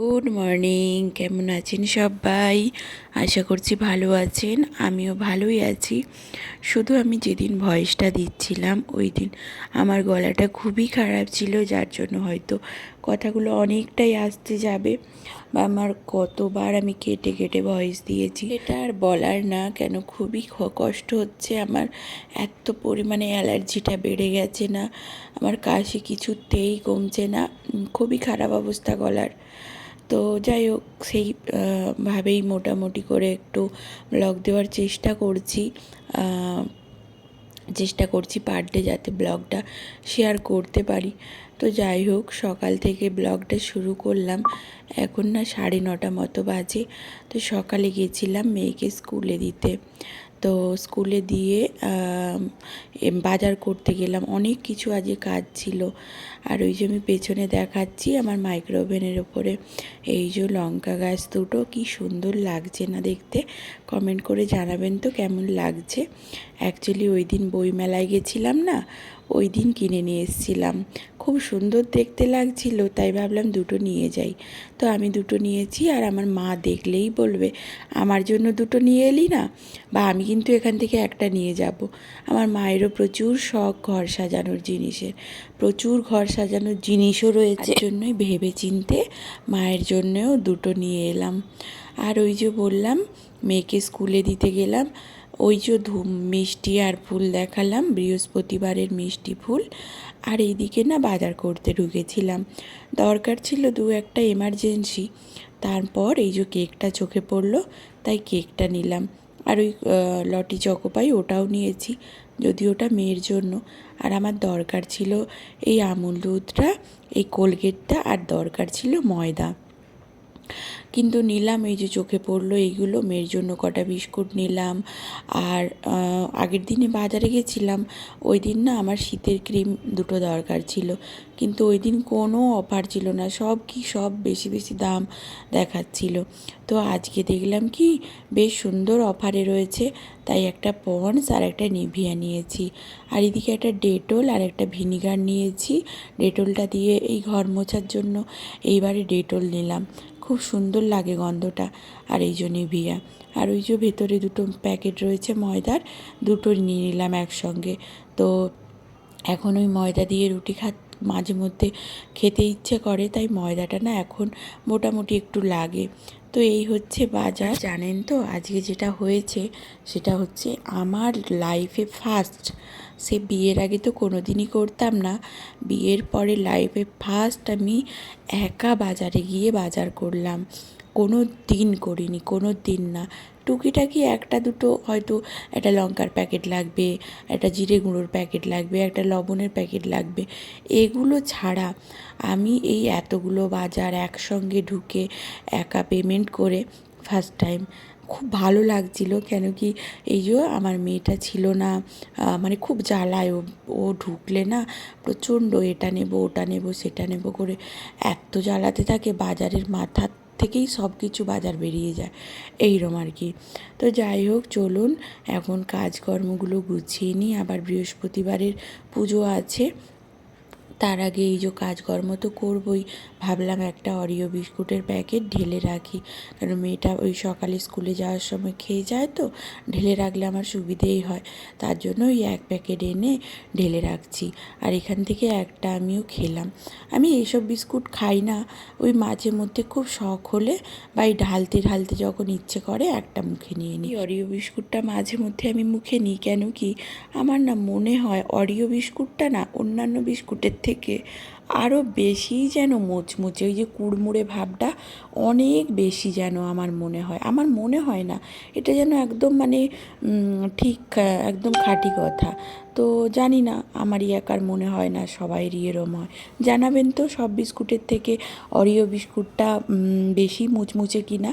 Good morning কেমন আছেন সবাই? আশা করছি ভালো আছেন। আমিও ভালোই আছি। শুধু আমি যেদিন ভয়েসটা দিচ্ছিলাম, ওই দিন আমার গলাটা খুবই খারাপ ছিল, যার জন্য হয়তো কথাগুলো অনেকটাই আসতে যাবে বা আমার কতবার আমি কেটে কেটে ভয়েস দিয়েছি। এটা আর বলার না, কেন খুবই কষ্ট হচ্ছে আমার। এত পরিমাণে অ্যালার্জিটা বেড়ে গেছে না, আমার কাশি কিছুতেই কমছে না খুবই খারাপ অবস্থা গলার। তো যাই হোক, সেই ভাবেই মোটামুটি করে একটু ব্লগ দেওয়ার চেষ্টা করছি। চেষ্টা করছি পার ডে যাতে ব্লগটা শেয়ার করতে পারি। তো যাই হোক, সকাল থেকে ব্লগটা শুরু করলাম। এখন না সাড়ে নটা মতো বাজে। তো সকালে গেছিলাম মেয়েকে স্কুলে দিতে। তো স্কুলে দিয়ে বাজার করতে গেলাম। অনেক কিছু আজকে কাজ ছিল। আর ওই যে আমি পেছনে দেখাচ্ছি আমার মাইক্রো ওভেনের ওপরে। এই যে লঙ্কা গাছ দুটো, কি সুন্দর লাগছে না দেখতে? কমেন্ট করে জানাবেন তো কেমন লাগছে? অ্যাকচুয়ালি ওই দিন বইমেলায় গেছিলাম না ওই দিন কিনে নিয়ে এসেছিলাম। খুব সুন্দর দেখতে লাগছিল, তাই ভাবলাম দুটো নিয়ে যাই। তো আমি দুটো নিয়েছি আর আমার মা দেখলেই বলবে, আমার জন্য দুটো নিয়ে এলি না? বা আমি কিন্তু এখান থেকে একটা নিয়ে যাব। আমার মায়েরও প্রচুর শখ ঘর সাজানোর জিনিসের। প্রচুর ঘর সাজানোর জিনিসও রয়েছে। জন্যই ভেবে চিনতে মায়ের জন্যও দুটো নিয়ে এলাম। আর ওই যে বললাম, মেয়েকে স্কুলে দিতে গেলাম। ওই যে ধুম মিষ্টি আর ফুল দেখালাম, বৃহস্পতিবারের মিষ্টি ফুল। আর এইদিকে না বাজার করতে ঢুকেছিলাম। দরকার ছিল দু একটা এমার্জেন্সি তারপর এই যে কেকটা চোখে পড়ল, তাই কেকটা নিলাম। আর ওই লটি চকোপাই ওটাও নিয়েছি যদি ওটা মেয়ের জন্য। আর আমার দরকার ছিল এই আমুল দুধটা, এই কোলগেটটা, আর দরকার ছিল ময়দা। কিন্তু নিলাম, এই যে চোখে পড়ল এইগুলো মেয়ের জন্য কটা বিস্কুট নিলাম। আর আগের দিনে বাজারে গেছিলাম, ওই দিন না আমার শীতের ক্রিম দুটো দরকার ছিল। কিন্তু ওই দিন কোনো অফার ছিল না, সব কি সব বেশি বেশি দাম দেখাচ্ছিল। তো আজকে দেখলাম কি, বেশ সুন্দর অফারে রয়েছে, তাই একটা পন্স আর একটা নিভিয়া নিয়েছি। আর এদিকে একটা ডেটল আর একটা ভিনিগার নিয়েছি, ডেটলটা দিয়ে এই ঘর মোছার জন্য এইবারে ডেটল নিলাম। খুব সুন্দর লাগে গন্ধটা। আর এই জন্যে ভিয়া আর ওই যে ভেতরে দুটো প্যাকেট রয়েছে ময়দার, দুটো নিয়ে নিলাম একসঙ্গে। তো এখন ওই ময়দা দিয়ে রুটি খা মাঝে মধ্যে খেতে ইচ্ছে করে, তাই ময়দাটা না এখন মোটামুটি একটু লাগে। তো এই হচ্ছে বাজার। জানেন তো, আজকে যেটা হয়েছে সেটা হচ্ছে আমার লাইফে ফার্স্ট সে বিয়ের আগে তো কোনো দিনই করতাম না। বিয়ের পরে লাইফে ফার্স্ট আমি একা বাজারে গিয়ে বাজার করলাম। কোনো দিন করিনি, কোনো দিন না। টুকিটাকি একটা দুটো হয়তো একটা লঙ্কার প্যাকেট লাগবে, একটা জিরে গুঁড়োর প্যাকেট লাগবে, একটা লবণের প্যাকেট লাগবে। এগুলো ছাড়া আমি এই এতগুলো বাজার একসঙ্গে ঢুকে একা পেমেন্ট করে ফার্স্ট টাইম খুব ভালো লাগছিল। কেন কি এই যে আমার মেয়েটা ছিল না মানে খুব জ্বালায় ও ও ঢুকলে না, প্রচণ্ড এটা নেব, ওটা নেব, সেটা নেব করে এত জ্বালাতে থাকে বাজারের মাথার থেকেই সব কিছু বাজার বেরিয়ে যায়। এইরম আর কি। তো যাই হোক, চলুন। এখন কাজকর্মগুলো গুছিয়ে নিই। আবার বৃহস্পতিবারের পুজো আছে। তার আগে এই যে কাজকর্ম তো করবই। ভাবলাম একটা অরিও বিস্কুটের প্যাকেট ঢেলে রাখি। কারণ মেয়েটা ওই সকালে স্কুলে যাওয়ার সময় খেয়ে যায় তো, ঢেলে রাখলে আমার সুবিধেই হয়। তার জন্য ওই এক প্যাকেট এনে ঢেলে রাখছি। আর এখান থেকে একটা আমিও খেলাম। আমি এইসব বিস্কুট খাই না। ওই মাঝে মধ্যে খুব শখ হলে বা এই ঢালতে ঢালতে যখন ইচ্ছে করে একটা মুখে নিয়ে নিই। অরিও বিস্কুটটা মাঝে মধ্যে আমি মুখে নিই। কেন কি? আমার না মনে হয় অরিও বিস্কুটটা না অন্যান্য বিস্কুটের থেকে আরও বেশি যেন মুচমুচে, ওই যে কুড়মুড়ে ভাবটা অনেক বেশি যেন আমার মনে হয়। আমার মনে হয় না, এটা যেন একদম মানে ঠিক, একদম খাঁটি কথা। তো জানি না, আমারই একার মনে হয় না সবাইরই এরম হয়। জানাবেন তো সব বিস্কুটের থেকে অরিও বিস্কুটটা বেশি মুচমুচে কিনা।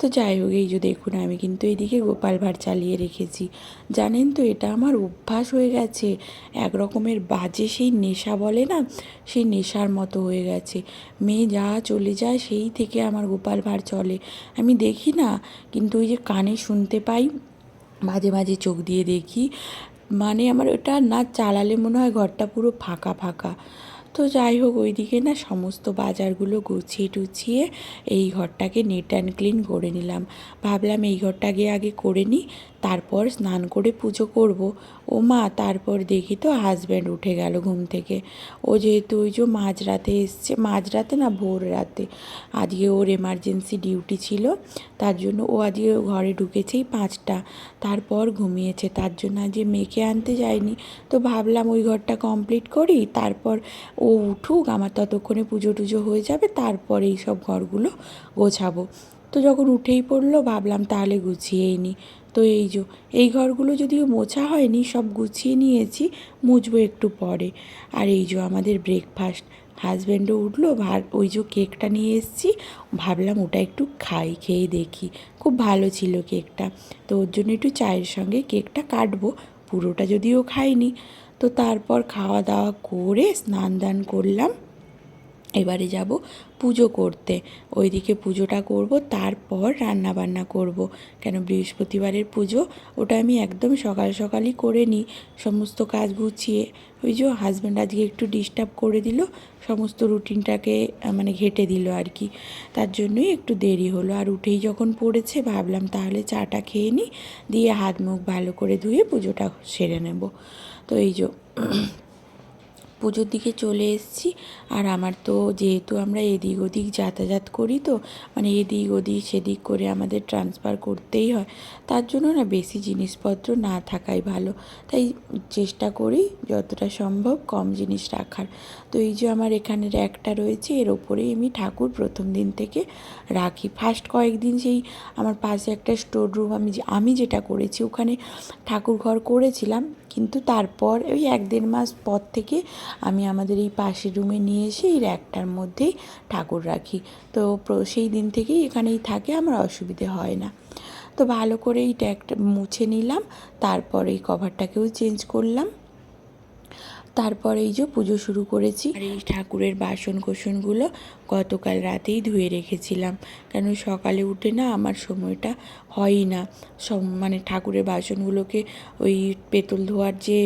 তো যাই হোক, এই যে দেখুন, আমি কিন্তু এদিকে গোপাল ভাঁড় চালিয়ে রেখেছি। জানেন তো, এটা আমার অভ্যাস হয়ে গেছে। এক রকমের বাজে সেই নেশা বলে না, সেই নেশার মতো হয়ে গেছে। মেয়ে যা চলে যায়, সেই থেকে আমার গোপাল ভাঁড় চলে। আমি দেখি না, কিন্তু ওই যে কানে শুনতে পাই, মাঝে মাঝে চোখ দিয়ে দেখি। মানে আমার ওটা না চালালে মনে হয় ঘরটা পুরো ফাঁকা ফাঁকা। তো যাই হোক, ওইদিকে না সমস্ত বাজারগুলো গুছিয়ে টুছিয়ে এই ঘরটাকে নেট অ্যান্ড ক্লিন করে নিলাম। ভাবলাম এই ঘরটাকে আগে করে নিই তারপর স্নান করে পুজো করব। ও মা, তারপর দেখি তো হাজব্যান্ড উঠে গেল ঘুম থেকে। ও যেহেতু ওই যে মাঝরাতে এসছে, মাঝরাতে না ভোর রাতে। আজকে ওর এমার্জেন্সি ডিউটি ছিল, তার জন্য ও আজকে ঘরে ঢুকেছেই পাঁচটা। তারপর ঘুমিয়েছে, তার জন্য আজকে মেয়েকে আনতে যায়নি। তো ভাবলাম ওই ঘরটা কমপ্লিট করি, তারপর ও উঠুক, আমার ততক্ষণে পুজো টুজো হয়ে যাবে, তারপর এই সব ঘরগুলো গোছাবো। তো যখন উঠেই পড়ল, ভাবলাম তাহলে গুছিয়েই নিই তো এই যে, এই ঘরগুলো যদিও মোছা হয়নি, সব গুছিয়ে নিয়েছি, মুছবো একটু পরে। আর এই যে আমাদের ব্রেকফাস্ট হাজব্যান্ডও উঠল আর ওই যে কেকটা নিয়ে এসেছি, ভাবলাম ওটা একটু খাই, খেয়ে দেখি। খুব ভালো ছিল কেকটা তো ওর জন্য একটু চায়ের সঙ্গে কেকটা কাটবো, পুরোটা যদিও খাইনি। তো তারপর খাওয়া দাওয়া করে স্নান দান করলাম। এবারে যাব পুজো করতে। ওইদিকে পুজোটা করব, তারপর রান্না বান্না করব। কেন বৃহস্পতিবারের পুজো, ওটা আমি একদম সকাল সকালই করে নিই। সমস্ত কাজ গুছিয়ে, ওই যে হাজব্যান্ড আজকে একটু ডিস্টার্ব করে দিল, সমস্ত রুটিনটাকে মানে ঘেটে দিল আর কি। তার জন্যই একটু দেরি হলো। আর উঠেই যখন পড়েছে, ভাবলাম তাহলে চাটা খেয়ে নিই, দিয়ে হাত মুখ ভালো করে ধুয়ে পুজোটা সেরে নেব। তো এই যে পুজোর দিকে চলে এসেছি। আর আমার তো যেহেতু আমরা এদিক ওদিক যাতায়াত করি তো মানে এদিক ওদিক সেদিক করে আমাদের ট্রান্সফার করতেই হয়। তার জন্য না বেশি জিনিসপত্র না থাকাই ভালো। তাই চেষ্টা করি যতটা সম্ভব কম জিনিস রাখার। তো এই যে আমার এখানে র্যাকটা রয়েছে, এর ওপরেই আমি ঠাকুর প্রথম দিন থেকে রাখি। ফার্স্ট কয়েকদিন সেই আমার পাশে একটা স্টোর রুম আমি আমি যেটা করেছি ওখানে ঠাকুর ঘর করেছিলাম। কিন্তু তারপর ওই এক দেড় মাস পর থেকে আমি আমাদের এই পাশের রুমে নিয়ে এসে এই র্যাকটার মধ্যেই ঠাকুর রাখি। তো সেই দিন থেকেই এখানেই থাকে, আমার অসুবিধে হয় না। তো ভালো করে এই ট্যাগটা মুছে নিলাম, তারপর এই কভারটাকেও চেঞ্জ করলাম। তারপর এই যে পুজো শুরু করেছি। আর এই ঠাকুরের বাসন কোসনগুলো গতকাল রাতেই ধুয়ে রেখেছিলাম। কেন সকালে উঠে না আমার সময়টা হয়ই না। সব মানে ঠাকুরের বাসনগুলোকে ওই পেতল ধোয়ার যে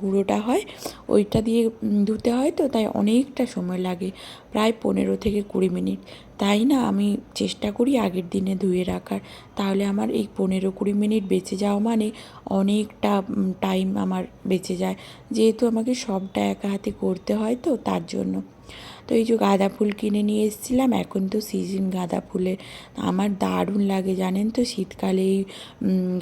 গুঁড়োটা হয়, ওইটা দিয়ে ধুতে হয় তো, তাই অনেকটা সময় লাগে। প্রায় পনেরো থেকে কুড়ি মিনিট তাই না? আমি চেষ্টা করি আগের দিনে ধুয়ে রাখার। তাহলে আমার এই পনেরো কুড়ি মিনিট বেঁচে যাওয়া মানে অনেকটা টাইম আমার বেঁচে যায়। যেহেতু আমাকে সবটা একা হাতে করতে হয় তো, তার জন্য। তো এই যে গাঁদা ফুল কিনে নিয়ে এসেছিলাম, এখন তো সিজন গাঁদা ফুলের। আমার দারুণ লাগে, জানেন তো? শীতকালে এই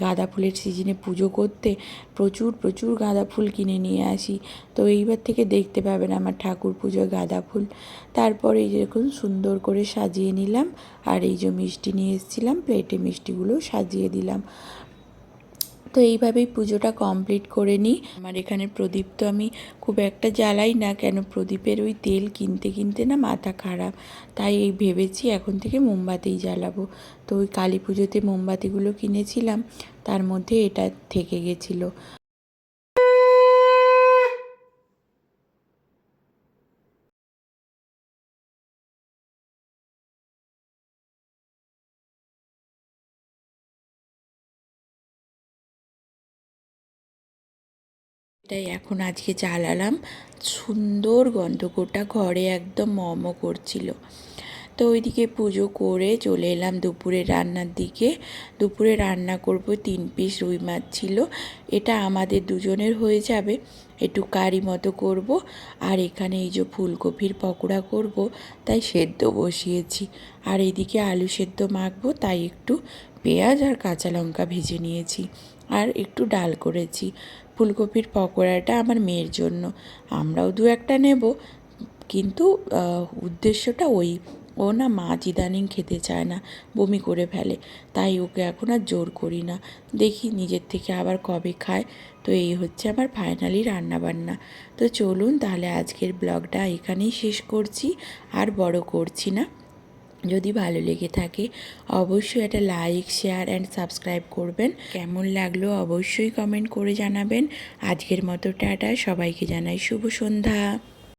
গাঁদা ফুলের সিজনে পুজো করতে প্রচুর প্রচুর গাঁদা ফুল কিনে নিয়ে আসি। তো এইবার থেকে দেখতে পাবেন আমার ঠাকুর পুজোয় গাঁদা ফুল। তারপরে এই যেরকম সুন্দর করে সাজিয়ে নিলাম। আর এই যে মিষ্টি নিয়ে এসেছিলাম, প্লেটে মিষ্টিগুলো সাজিয়ে দিলাম। তো এইভাবেই পুজোটা কমপ্লিট করে নিই। আমার এখানে প্রদীপ তো আমি খুব একটা জ্বালাই না, কেন প্রদীপের ওই তেল কিনতে কিনতে না মাথা খারাপ। তাই এই ভেবেছি এখন থেকে মোমবাতিই জ্বালাবো। তো ওই কালী পুজোতে মোমবাতিগুলো কিনেছিলাম, তার মধ্যে এটা থেকে গেছিল। এটাই এখন আজকে জ্বালালাম। সুন্দর গন্ধ গোটা ঘরে একদম মম করছিল। তো ওইদিকে পুজো করে চলে এলাম দুপুরে রান্নার দিকে। দুপুরে রান্না করব তিন পিস রুই মাছ ছিল। এটা আমাদের দুজনের হয়ে যাবে। একটু কারি মতো করব। আর এখানে এই যে ফুলকপির পকোড়া করব, তাই সেদ্ধ বসিয়েছি। আর এদিকে আলু সেদ্ধ মাখবো, তাই একটু পেঁয়াজ আর কাঁচা লঙ্কা ভেজে নিয়েছি। আর একটু ডাল করেছি। ফুলকপির পকোড়াটা আমার মেয়ের জন্য। আমরাও দু একটা নেব। কিন্তু উদ্দেশ্যটা ওই। ও না মাছ ইদানিং খেতে চায় না, বমি করে ফেলে। তাই ওকে এখন আর জোর করি না। দেখি নিজের থেকে আবার কবে খায়। তো এই হচ্ছে আমার ফাইনালি রান্নাবান্না। তো চলুন তাহলে আজকের ব্লগটা এখানেই শেষ করছি। আর বড় করছি না। যদি ভালো লেগে থাকে, অবশ্যই একটা লাইক শেয়ার অ্যান্ড সাবস্ক্রাইব করবেন। কেমন লাগল অবশ্যই কমেন্ট করে জানাবেন। আজকের মতো টাটা, সবাইকে জানাই শুভ সন্ধ্যা।